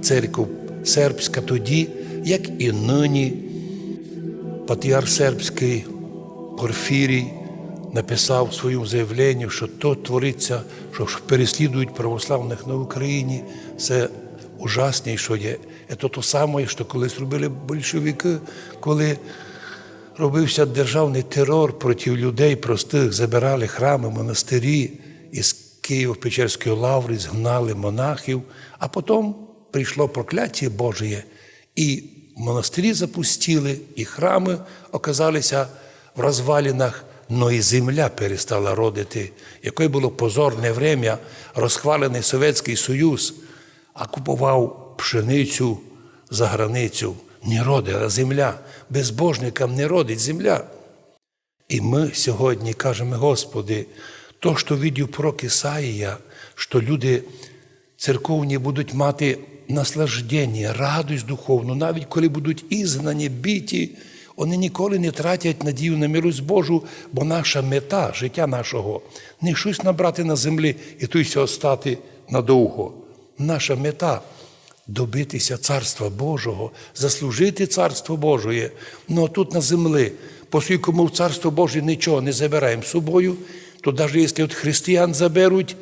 церква сербська тоді, як і нині. Патріарх сербський Порфірій написав в своєму заявленні, що то твориться, що переслідують православних на Україні. Це ужасне, що є. Це то саме, що колись робили большевики, коли робився державний терор проти людей простих, забирали храми, монастирі із Києво-Печерської лаври, згнали монахів, а потім прийшло прокляття Божє, і монастирі запустили, і храми оказалися в розвалінах, но і земля перестала родити, яке було позорне время, розхвалений Совєтський Союз, а купував пшеницю за границю. Не родить, а земля. Безбожникам не родить земля. І ми сьогодні кажемо, Господи, то, що видів пророк Ісаїя, що люди церковні будуть мати наслаждення, радість духовну, навіть коли будуть ізгнані, біті, вони ніколи не тратять надію на милость Божу, бо наша мета життя нашого не щось набрати на землі і туйся остати надовго. Наша мета добитися Царства Божого, заслужити Царство Божоє. Ну а тут на землі, оскільки ми в Царство Боже нічого не забираємо з собою, то навіть якщо от християн заберуть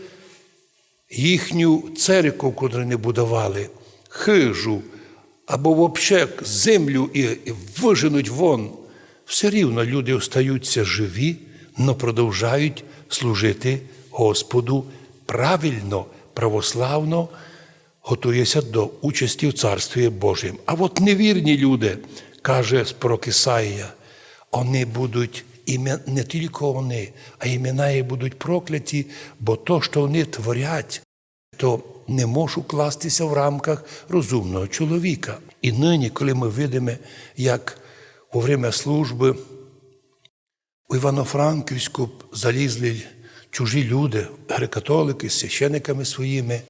їхню церкву, яку вони будували, хижу, або взагалі землю і, виженуть вон, все рівно люди остаються живі, але продовжають служити Господу правильно, православно, готується до участі в Царстві Божому. А от невірні люди, каже пророк Ісаїя, вони будуть імен, не тільки вони, а імена їх будуть прокляті, бо то, що вони творять, то не може укластися в рамках розумного чоловіка. І нині, коли ми видимо, як у время служби у Івано-Франківську залізли чужі люди, греко-католики з священиками своїми,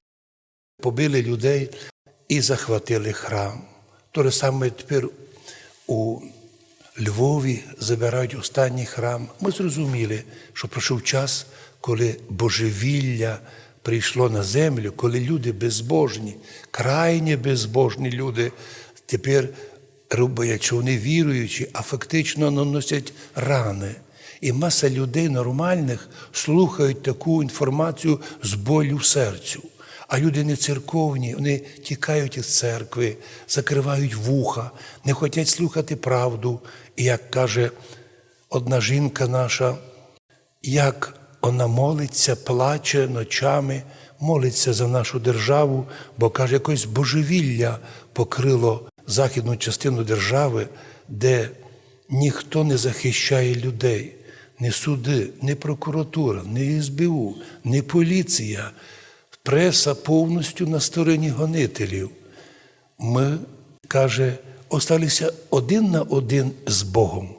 побили людей і захватили храм. То же саме тепер у Львові забирають останній храм. Ми зрозуміли, що пройшов час, коли божевілля прийшло на землю, коли люди безбожні, крайні безбожні люди тепер роблять, що вони віруючі, а фактично наносять рани. І маса людей нормальних слухають таку інформацію з болю в серцю. А люди не церковні, вони тікають із церкви, закривають вуха, не хочуть слухати правду. І як каже одна жінка наша, як вона молиться, плаче ночами, молиться за нашу державу, бо каже, якось божевілля покрило західну частину держави, де ніхто не захищає людей, ні суди, ні прокуратура, ні СБУ, ні поліція. Преса повністю на стороні гонителів. Ми, каже, осталися один на один з Богом.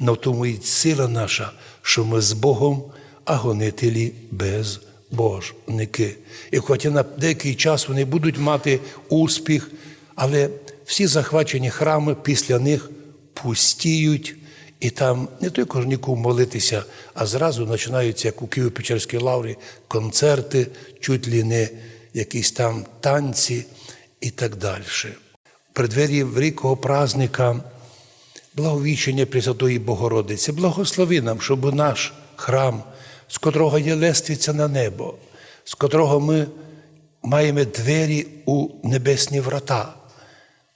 В тому і сила наша, що ми з Богом, а гонителі безбожники. І хоча на деякий час вони будуть мати успіх, але всі захвачені храми після них пустіють, і там не ж нікому молитися, а зразу починаються, як у Києво-Печерській лаврі, концерти, чуть ли не якісь там танці і так далі. В преддверії великого праздника благовіщення Пресвятої Богородиці, благослови нам, щоб наш храм, з котрого є лествиця на небо, з котрого ми маємо двері у небесні врата,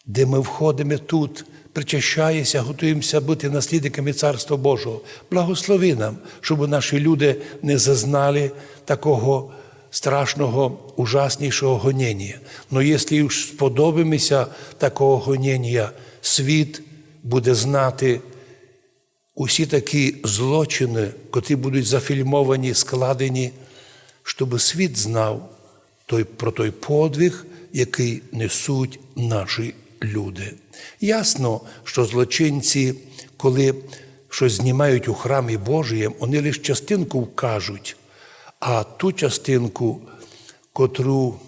де ми входимо тут, причащаємося, готуємося бути наслідниками Царства Божого. Благослови нам, щоб наші люди не зазнали такого страшного, ужаснішого гоніння. Но якщо ж сподобаємося такого гоніння, світ буде знати усі такі злочини, котрі будуть зафільмовані, складені, щоб світ знав той, про той подвиг, який несуть наші люди. Ясно, що злочинці, коли щось знімають у храмі Божієм, вони лише частинку вкажуть, а ту частинку, котру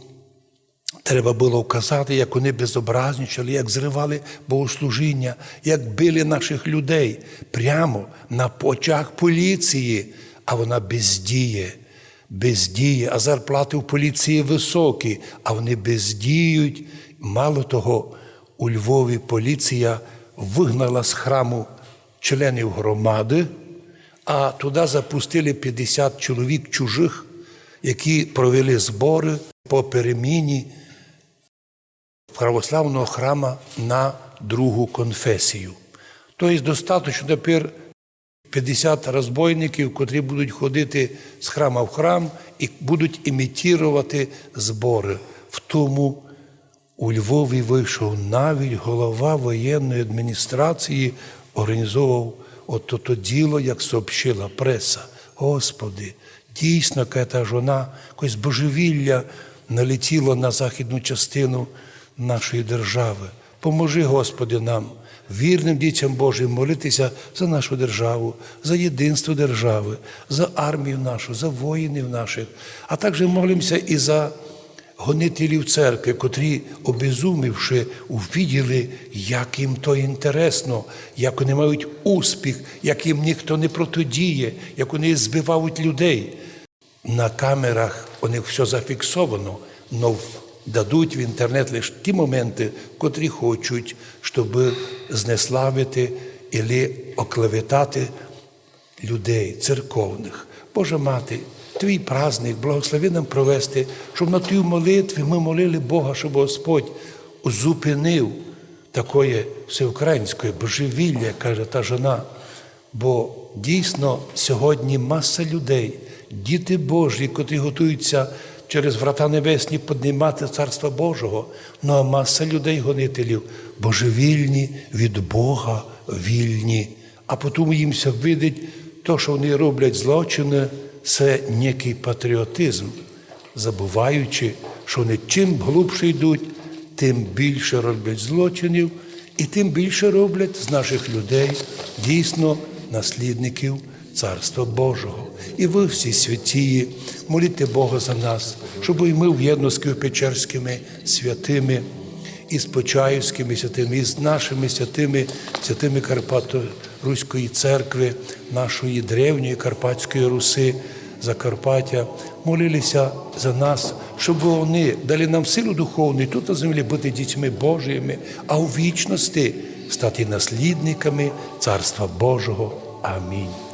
треба було вказати, як вони безобразничали, як зривали богослужіння, як били наших людей прямо на очах поліції, а вона бездіє. Бездіє, а зарплати в поліції високі, а вони бездіють мало того, у Львові поліція вигнала з храму членів громади, а туди запустили 50 чоловік чужих, які провели збори по переміні православного храма на другу конфесію. Тобто достатньо тепер 50 розбойників, котрі будуть ходити з храма в храм і будуть імітувати збори. В тому у Львові вийшов навіть голова воєнної адміністрації, організовував от то діло, як сообщила преса. Господи, дійсно, та жона, якось божевілля налетіло на західну частину нашої держави. Поможи, Господи, нам, вірним дітям Божим, молитися за нашу державу, за єдинство держави, за армію нашу, за воїнів наших, а також молимося і за гонителів церкви, котрі, обезумівши, увіділи, як їм то інтересно, як вони мають успіх, як їм ніхто не протидіє, як вони збивають людей. На камерах у них все зафіксовано, але дадуть в інтернет лише ті моменти, котрі хочуть, щоб знеславити або оклеветати людей, церковних. Боже мати, твій праздник, благослови нам провести, щоб на тій молитві ми молили Бога, щоб Господь зупинив такої всеукраїнської божевілля, каже та жона. Бо дійсно сьогодні маса людей, діти Божі, котрі готуються через врата небесні піднімати Царства Божого, ну а маса людей-гонителів божевільні від Бога вільні, а потім їм видить, то, що вони роблять злочини, це некий патріотизм, забуваючи, що вони чим глубше йдуть, тим більше роблять злочинів, і тим більше роблять з наших людей дійсно наслідників Царства Божого. І ви всі святії, моліте Бога за нас, щоб і ми в з Печерськими святими, і з Почаївськими святими, і з нашими святими, святими Карпато-Руської церкви, нашої древньої Карпатської Руси, Закарпаття, молилися за нас, щоб вони дали нам силу духовну тут на землі бути дітьми Божими, а у вічності стати наслідниками Царства Божого. Амінь.